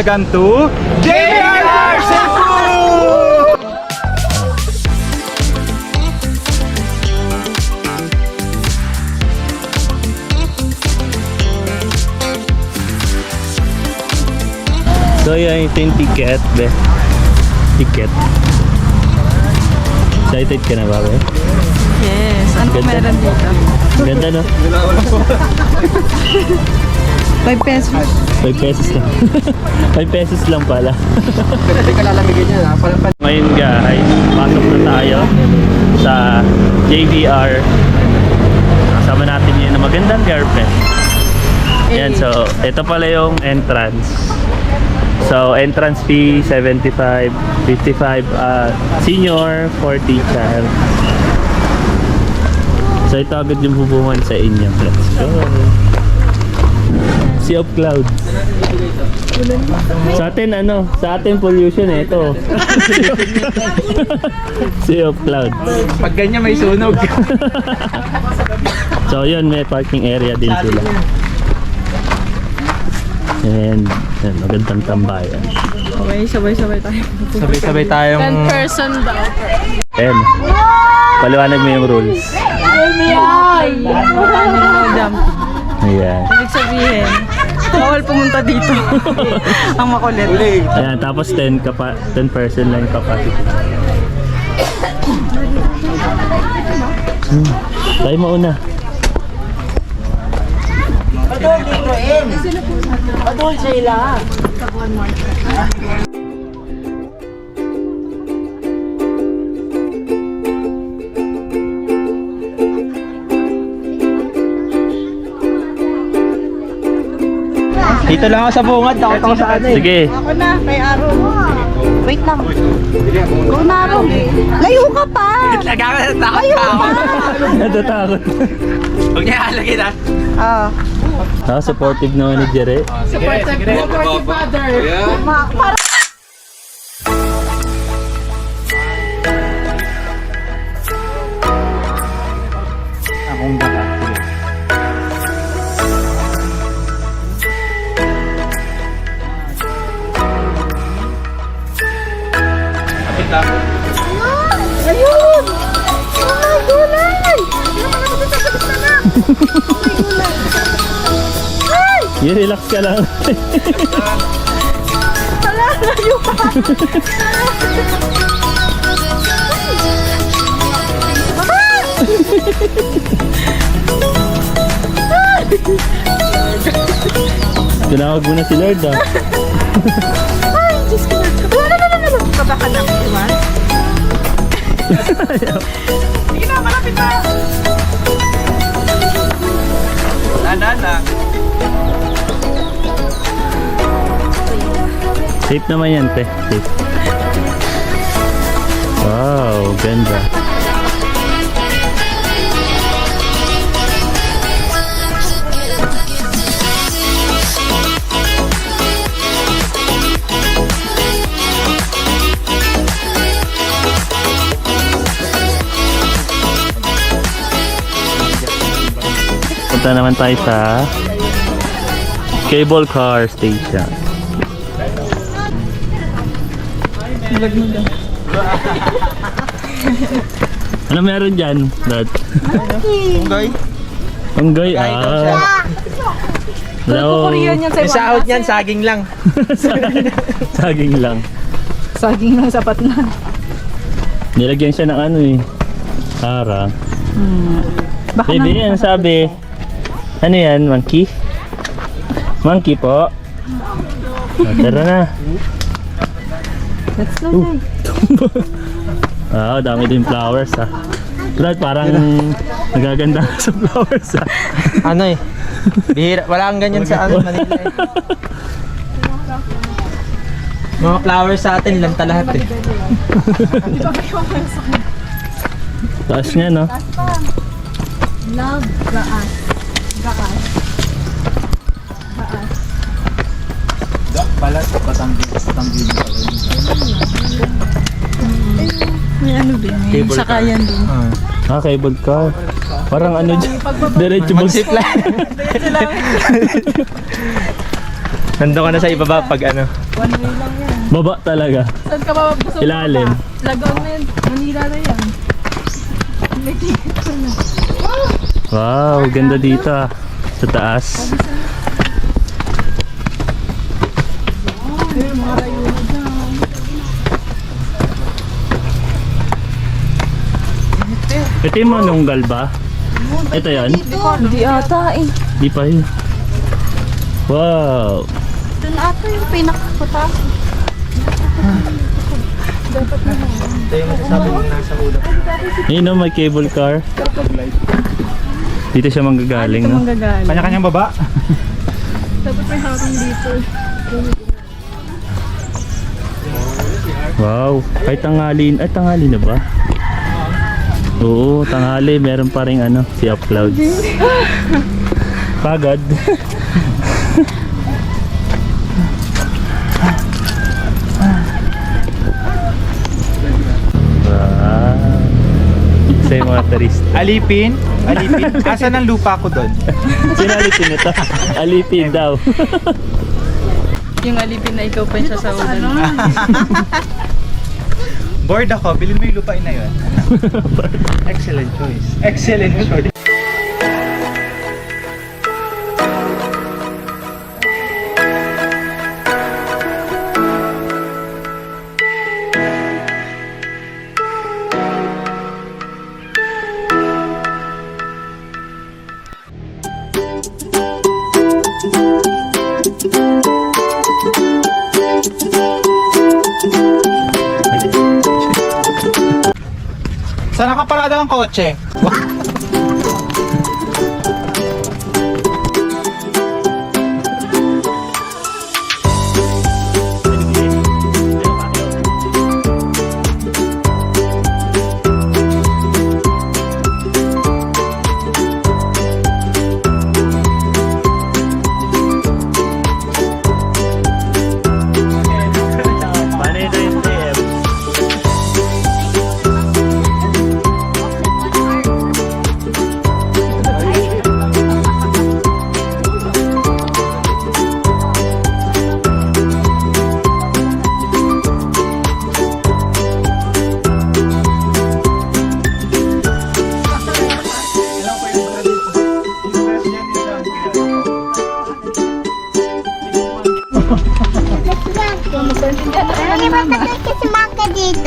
Welcome to JR Cebu! So yan ito yung ticket, be. Ticket. Excited ka na ba, be? Yes. Ano meron dito? Ganda, no? 5 pesos. 5 pesos lang. 5 pesos lang pala. Hindi ka lalamigin niya ha. Parang Ngayon guys, pasok na tayo sa JDR. Kasama natin yun na magandang girlfriend. Yan, so ito pala yung entrance. So entrance fee 75, 55 uh, senior, 40 child. So ito agad yung bubungan sa inyo. Let's go. Sea of Clouds. Sa atin ano, sa atin pollution eh, ito. sea of Clouds. pag ganyan may sunog. So yun, may parking area din sila. And yan, magandang tambayan. Okay, sabay-sabay tayo. Sabay-sabay tayong... 10 person daw. Ayan. Paliwanag mo yung rules. Ay! Yung jump. Ayan. Ibig sabihin, bawal pumunta dito. Ang makulit. Ayan, tapos 10, kapa 10 person lang yung capacity. Hmm. Tayo mauna. Dito lang ako sa bungad. Takot ako sa ano eh. Sige. Ako na, kay Aaron. Wait lang. Go na, Aaron. Layo ka pa! Nagkakatakot ka ako. Natatakot. Huwag niya halagin ha. Ah. Ah, supportive naman ni Jere. Supportive, supportive father. Akong bata. Yeah, relax ka lang. Hala, layo pa! Tinawag mo na si Lord ah. Ay, Diyos ko na. Wala, wala, wala. Kabahan lang, di ba? Sige na, malapit na. Nanana. Safe naman yan, te. Safe. Wow, ganda. Punta naman tayo sa cable car station. Ano meron dyan, Dad? Unggoy. Unggoy, ah. Hello. Korean yan sa Yung sahod niyan, saging lang. Saging lang. Saging lang, sapat na. Nilagyan siya ng ano eh. Para. Baka Baby, ano sabi? Ano yan, monkey? Monkey po. Ah, tara na. Let's go, Ah, dami din flowers ah. Brad, parang nagaganda ka sa flowers ah. Ano eh. Bihira. Wala kang ganyan sa ano, Manila eh. Mga flowers sa atin, lanta lahat eh. Taas niya, no? Love, gaas. Gaas. Balat, patanggi, patanggi. May ano din, may Cable sakayan din. Ah, cable car. Parang ano dyan. Diretso mag Mag-zipline. Nandun ka na sa ibaba pag ano. One way lang yan. Baba talaga. Saan ka ba Ilalim. pa? Lagaw na yan. Manila na yan. May ticket ka na. Wow, ganda dito ah. Sa taas. Na. Ito yung manunggal ba? Ito yan? Hindi ata eh. Di pa yun. Wow. Doon ata yung pinakaputas. Ito yung masasabi mo nasa ulap. Yun no, may cable car. Dito siya manggagaling, Ito no? manggagaling. Kanya-kanyang baba. Dapat may harang dito. Wow. Ay, tanghali. Ay, tanghali na ba? Oo, tanghali. Meron pa rin ano, si Upclouds. Pagod. Sa yung mga turista. Alipin. Alipin. Asan ang lupa ko doon? Sino alipin ito? Alipin daw. Yung alipin na ikaw pa siya sa ulan. Bored ako. Bilhin mo yung lupain na yun. Excellent choice. Excellent choice. Kotse?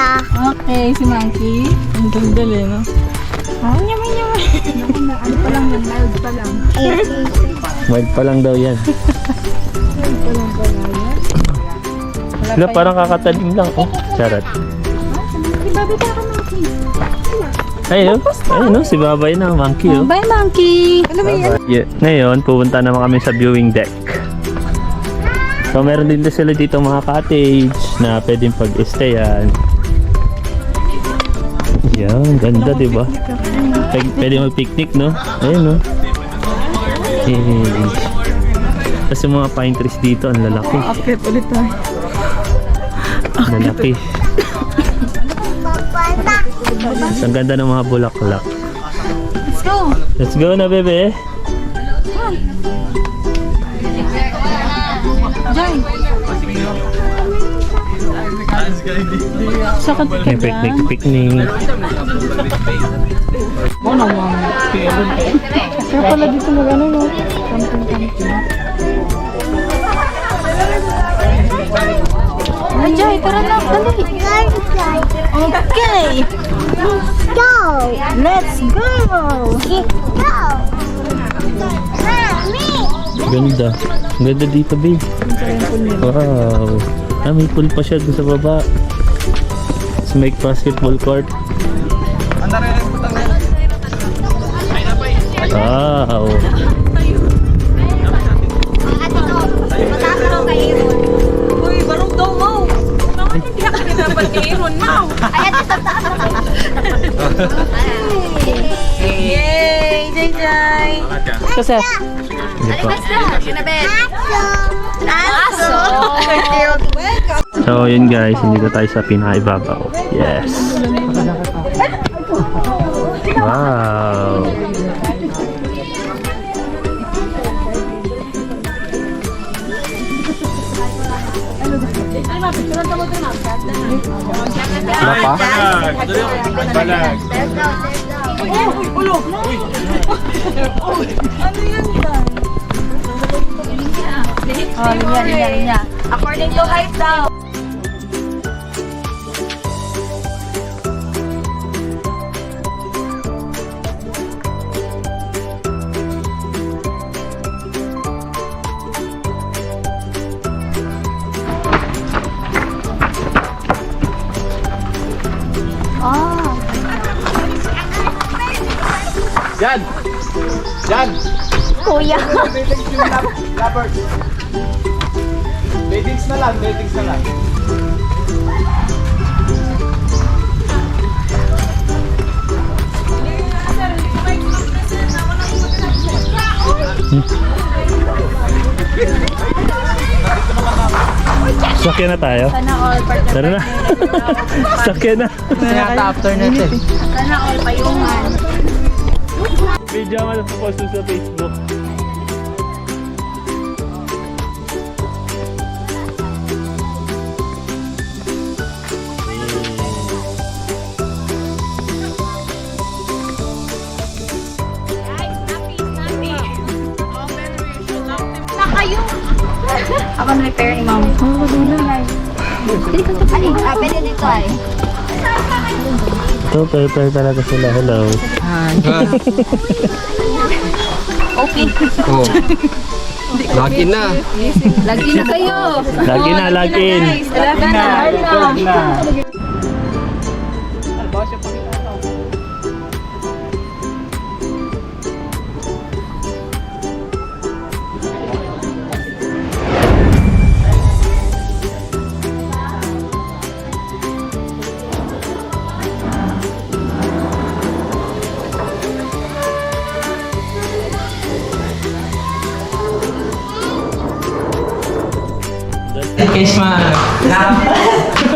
Dito. Okay, si Monkey. Ang daldal eh, no? Oh, yaman yaman. Ano pa lang yun, mild pa lang. Wild pa lang daw yan. Wala, parang kakatalim lang. Oh, charot. Ayun, ayun no, si Babay na, monkey oh. Bye, Monkey. Ano ba yan? Yeah. Ngayon, pupunta naman kami sa viewing deck. So, meron din din sila dito mga cottage na pwedeng pag-stayan. Yan, ganda, di ba? Pwede, mag-picnic, no? Ayun, no? Hey. Tapos yung mga pine trees dito, ang lalaki. Akit ulit tayo. Ang lalaki. Tapos ang ganda ng mga bulaklak. Let's go. Let's go na, bebe. Joy. Sakit ka May picnic, picnic. Kaya pala dito mag-ano, no? Camping-camping. Ay, Joy, tara na. Dali. Okay. Go. Let's go. Let's go. Ganda. Ganda dito, babe. Wow. Ah, may pool pa siya doon sa baba. Tapos may basketball court. Wow. Ito Yay! Jay Jay! Kasi, Sige pa. Aso! So, yun guys. Hindi na tayo sa pinakaibabaw. Yes. Wow. Wala pa? Oh, linya, linya, linya. According to height daw. Ah, Yan! Yan! kuya. Beddings na lang, beddings na lang. Sakyan na tayo. Sana all part Tara na. Sakyan na. Yata after natin. Sana all payungan. Video mo na sa Facebook. Ako na repair ni mami. Oo, dulo na. Ay, ah, pwede dito ay. Ito, paper talaga sila. Hello. Okay. Oh. Lagi na. Lagi na kayo. Lagi na, lagi in. Lagi na. Lagi na. Case ma.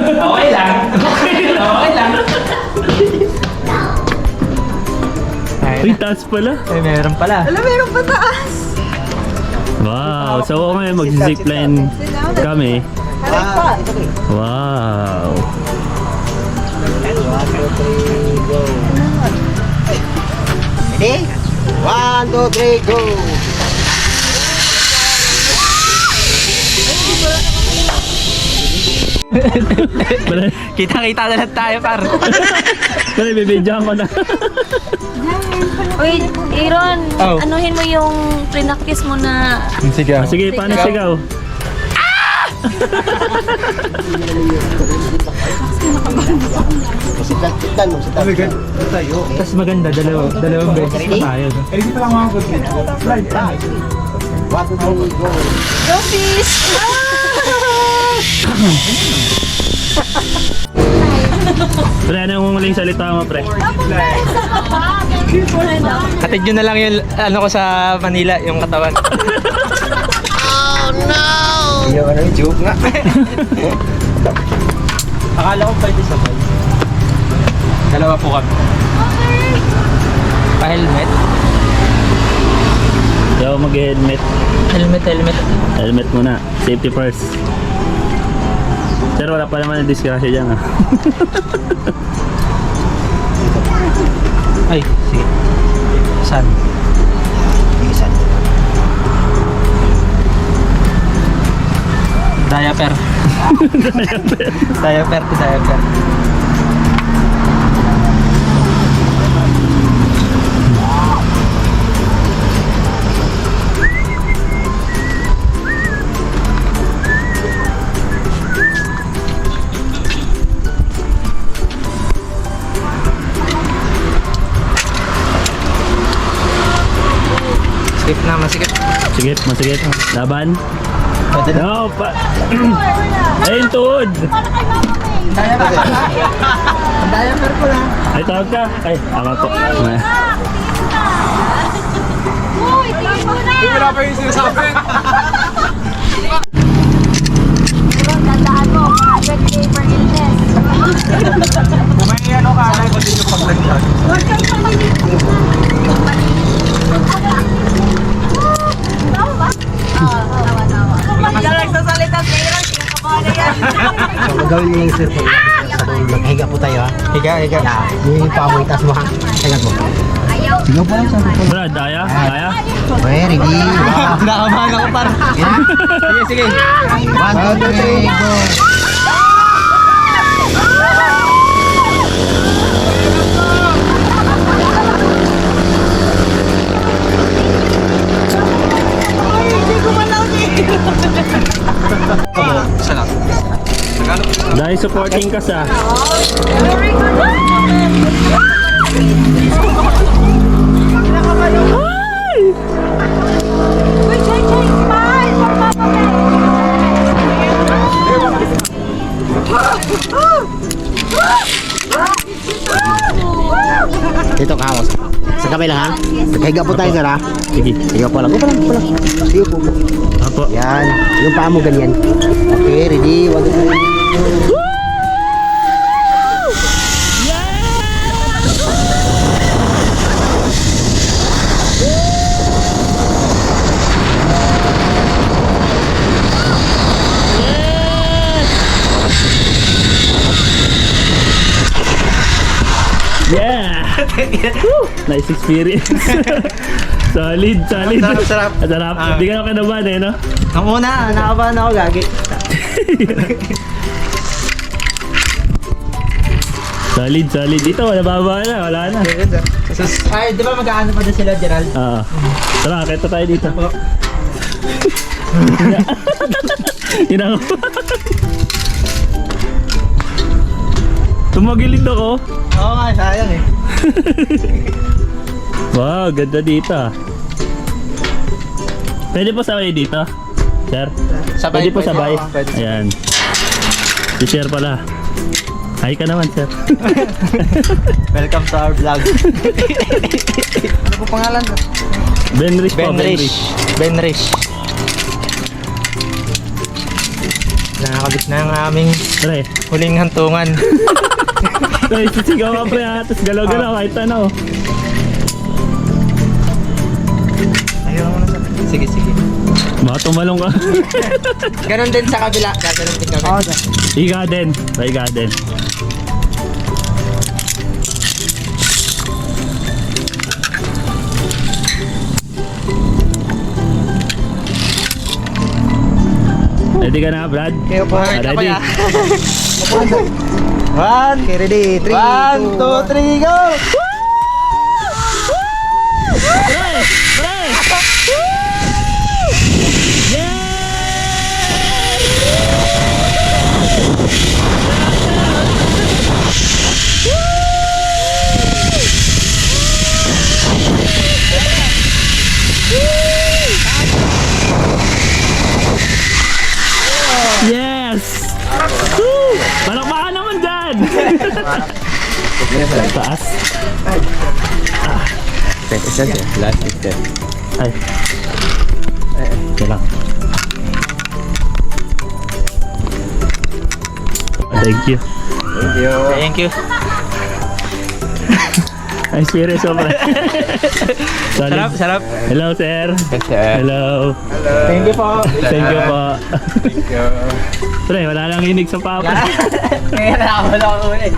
Okay lang. Okay lang. Uy, taas pala. Ay, meron pala. Wow. So, ako ngayon mag-zipline kami. Wow. Ready? One, two, three, go. Kita-kita na lang tayo, par. pala, bibidyoan ko na. Wait, Aaron, Oh. anuhin mo yung prinaktis mo na Sige. Ah, sige, paano sigaw? Sitan, sitan mo, sitan. Tapos maganda, dalawa, dalawang beses pa tayo. Eh, dito lang Pre, ano yung huling salita mo, pre? Hatid nyo na lang yung ano ko sa Manila, yung katawan. Yung ano, yung joke nga. Akala ko pwede sabay. Dalawa po kami. Pa-helmet? Hindi ako mag-helmet. Helmet, helmet. Helmet muna. Safety first. Pero wala pa naman ang disgrasya dyan ah. Ay, sige. Saan? Isan. Diaper. diaper to diaper. Skip na, masikip. Sige, masigit. Laban. No, pa... Ayun, tuhod! Diaper ko lang. Ay, tawag ka. Ay, ako po. Uy, tingin mo na! Wala pa yung sinasabi. Tandaan mo, 100k per illness. May ano ka, alay ko din yung paglagyan. Tama ba? Oo, yan. Gawin mo yung po. Dulo. Maghiga po tayo ha. Higa, higa. Yeah. Yung paa mo, itaas mo ha. Higa. Ayaw. Sigaw po lang sa Brad, kaya? Kaya? Okay, ready? Nakamahan ako par. Sige, sige. One, two, three, go. Dahil supporting ka sa... Very good. Uy, Jay, kamay lang ha. Maghiga po tayo sir ha. Sige. Higa po lang. Pa lang, pa lang. Sige po. Apo. Yan. Yung paa mo ganyan. Okay, ready? One, two, three. Yeah! Woo! nice experience. solid, solid. Sarap, sarap. Ang sarap. Ah. Hindi ka na kinabahan eh, no? Ang una, nakabahan ako gagi. Solid, solid. Dito, wala baba na, wala na. Ay, di ba mag-aano pa din sila, Gerald? Oo. Tara, kita tayo dito. Inang. Tumagilid ako. Oo nga, sayang eh. Wow, ganda dito. ah. Pwede po sabay dito? Sir? Sabay, pwede po sabay? Oo, pwede. Ayan. Si Sir pala. Hi ka naman, Sir. Welcome to our vlog. ano po pangalan? Ben Rich po, Ben Rish. Nakakabit na ang aming Pre, huling hantungan. pre, sisigaw ka pre ha, tapos galaw-galaw kahit ano. Ayaw mo na sa... Sige, sige. Baka tumalong ka. Ganon din sa kabila. Gaganon din kami. Higa din. Higa din. Ready ka na, Brad? Kayo po. Ah, ready? One. Okay, ready. Three, One, two, three, go! Pre! Pre! Yes! Taas. Last step. Ay. Ito lang. Thank you. Thank you. Thank you. Ay, serious sobra. Sarap, sarap. Hello, sir. Hello. Thank you po. Thank you po. Thank you. Pre, wala lang inig sa papa. Kaya nakawala ako ulit.